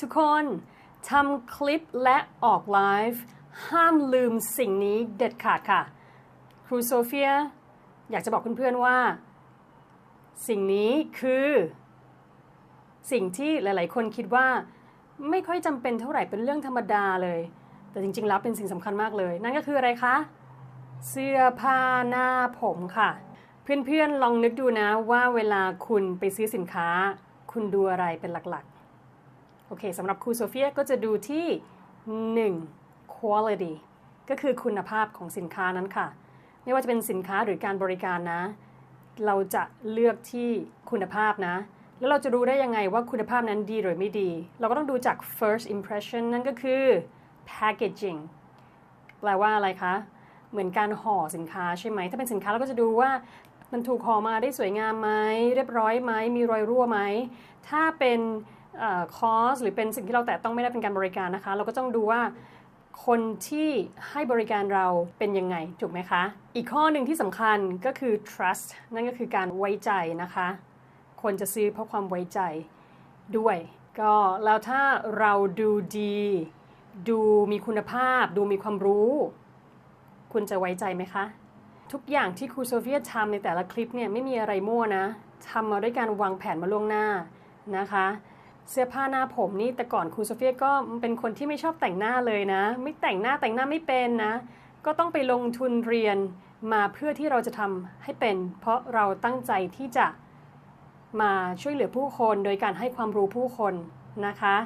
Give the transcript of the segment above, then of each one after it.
ทุกคนทำคลิปและออกไลฟ์ห้ามลืมสิ่งนี้เด็ดขาดค่ะ ครูโซเฟียอยากจะบอกเพื่อนๆว่า สิ่งนี้คือ สิ่งที่หลายๆ คนคิดว่า ไม่ค่อยจำเป็นเท่าไหร่เป็นเรื่องธรรมดาเลย แต่จริงๆแล้วเป็นสิ่งสำคัญมากเลย นั่นก็คืออะไรคะ เสื้อผ้าหน้าผมค่ะ เพื่อนๆลองนึกดูนะว่าเวลาคุณไปซื้อสินค้า คุณดูอะไรเป็นหลักๆ โอเคสำหรับครูโซเฟียก็จะดูที่ 1. quality ก็คือคุณภาพของสินค้านั้นค่ะ ไม่ว่าจะเป็นสินค้าหรือการบริการนะ เราจะเลือกที่คุณภาพนะ แล้วเราจะรู้ได้ยังไงว่าคุณภาพนั้นดีหรือไม่ดี เราก็ต้องดูจาก first impression นั่นก็คือ packaging แปลว่าอะไรคะ เหมือนการห่อสินค้าใช่ไหม ถ้าเป็นสินค้าเราก็จะดูว่ามันถูกห่อมาได้สวยงามไหม เรียบร้อยไหม มีรอยรั่วไหม ถ้าเป็น คอสหรือเป็นสิ่งที่เราแตะต้องไม่ได้เป็นการบริการนะคะ เราก็ต้องดูว่าคนที่ให้บริการเราเป็นยังไง ถูกไหมคะ อีกข้อหนึ่งที่สำคัญก็คือ trust นั่นก็คือการไว้ใจนะคะ คนจะซื้อเพราะความไว้ใจด้วย ก็แล้วถ้าเราดูดี ดูมีคุณภาพ ดูมีความรู้ คุณจะไว้ใจไหมคะ ทุกอย่างที่ครูโซเฟียทำในแต่ละคลิปเนี่ยไม่มีอะไรมั่วนะทำมาด้วยการวางแผนมาล่วงหน้านะคะ เสื้อผ้าหน้าผมนี่แต่ก่อนครูโซเฟียก็เป็นคนที่ไม่ชอบแต่งหน้าเลยนะ ไม่แต่งหน้าแต่งหน้าไม่เป็นนะ ก็ต้องไปลงทุนเรียนมาเพื่อที่เราจะทำให้เป็น เพราะเราตั้งใจที่จะมาช่วยเหลือผู้คน โดยการให้ความรู้ผู้คนนะคะ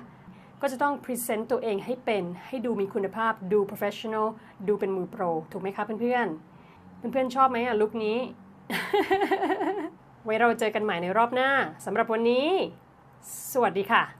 ก็จะต้องพรีเซนต์ตัวเองให้เป็น ให้ดูมีคุณภาพดู professional ดูเป็นมือโปร ถูกไหมคะเพื่อนๆ เพื่อนๆชอบไหมอะลุคนี้ ไว้เราเจอกันใหม่ในรอบหน้าสำหรับวันนี้ สวัสดีค่ะ